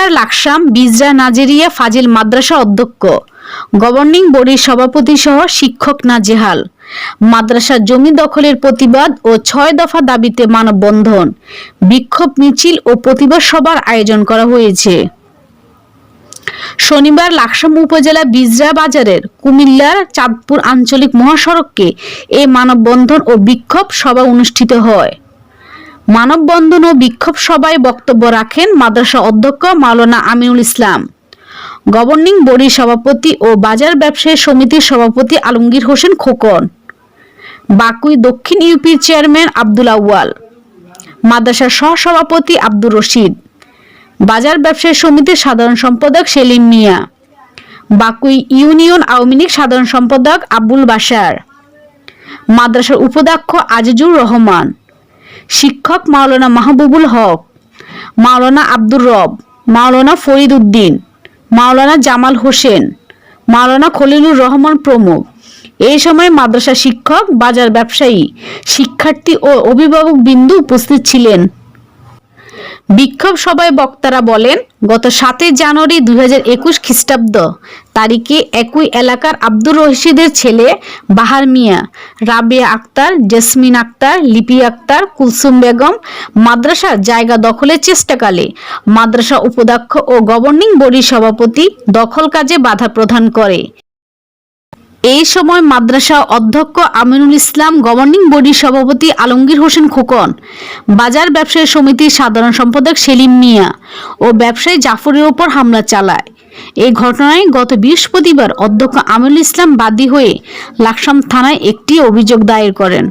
কুমিল্লার লাকসাম, বিজরা, নাজেরিয়া, ফাজিল মাদ্রাসা অধ্যক্ষ। গভর্নিং বডির সভাপতি সহ শিক্ষক নাজেহাল। মাদ্রাসার জমি দখলের প্রতিবাদ ও ছয় দফা দাবিতে মানববন্ধন। বিক্ষোভ মিছিল ও প্রতিবাদ সভার আয়োজন করা হয়েছে। শনিবার লাকসাম উপজেলা বিজরা বাজারের কুমিল্লার চাঁদপুর আঞ্চলিক মহাসড়ককে এ মানববন্ধন ও বিক্ষোভ সভা অনুষ্ঠিত হয়। মানববন্ধন ও বিক্ষোভ সভায় বক্তব্য রাখেন মাদ্রাসা অধ্যক্ষ মাওলানা আমিনুল ইসলাম। গভর্নিং বডির সভাপতি ও বাজার ব্যবসায়ী সমিতির সভাপতি আলমগীর হোসেন খোকন। বাকুই দক্ষিণ ইউপির চেয়ারম্যান আব্দুল আউয়াল। মাদ্রাসার সহসভাপতি আব্দুর রশিদ। বাজার ব্যবসায়ী সমিতির সাধারণ সম্পাদক সেলিম মিয়া। বাকুই ইউনিয়ন আওয়ামী লীগ সাধারণ সম্পাদক আবুল বাশার। মাদ্রাসার উপাধ্যক্ষ আজিজুর রহমান। শিক্ষক মাওলানা মাহবুবুল হক, মাওলানা আব্দুর রব, মাওলানা ফরিদ উদ্দিন মাওলানা জামাল হোসেন, মাওলানা খলিলুর রহমান প্রমুখ। এই সময় মাদ্রাসা শিক্ষক, বাজার ব্যবসায়ী, শিক্ষার্থী ও অভিভাবক বিন্দু উপস্থিত ছিলেন। বিক্ষোভ সভায় বক্তারা বলেন, গত সাতই জানুয়ারি দুই হাজার একুশ খ্রিস্টাব্দ তারিখে একই এলাকার আব্দুর রশিদের ছেলে বাহার মিয়া, রাবিয়া আক্তার, জেসমিন আক্তার, লিপি আক্তার, কুলসুম বেগম মাদ্রাসার জায়গা দখলের চেষ্টাকালে মাদ্রাসা উপাধ্যক্ষ ও গভর্নিং বডির সভাপতি দখল কাজে বাধা প্রদান করে। এই সময় মাদ্রাসা অধ্যক্ষ আমিনুল ইসলাম গভর্নিং বডির সভাপতি আলমগীর হোসেন খোকন, বাজার ব্যবসায়ী সমিতির সাধারণ সম্পাদক সেলিম মিয়া ও ব্যবসায়ী জাফরের ওপর হামলা চালায়। এই ঘটনায় গত বৃহস্পতিবার অধ্যক্ষ আমিনুল ইসলাম বাদী হয়ে লাকসাম থানায় একটি অভিযোগ দায়ের করেন।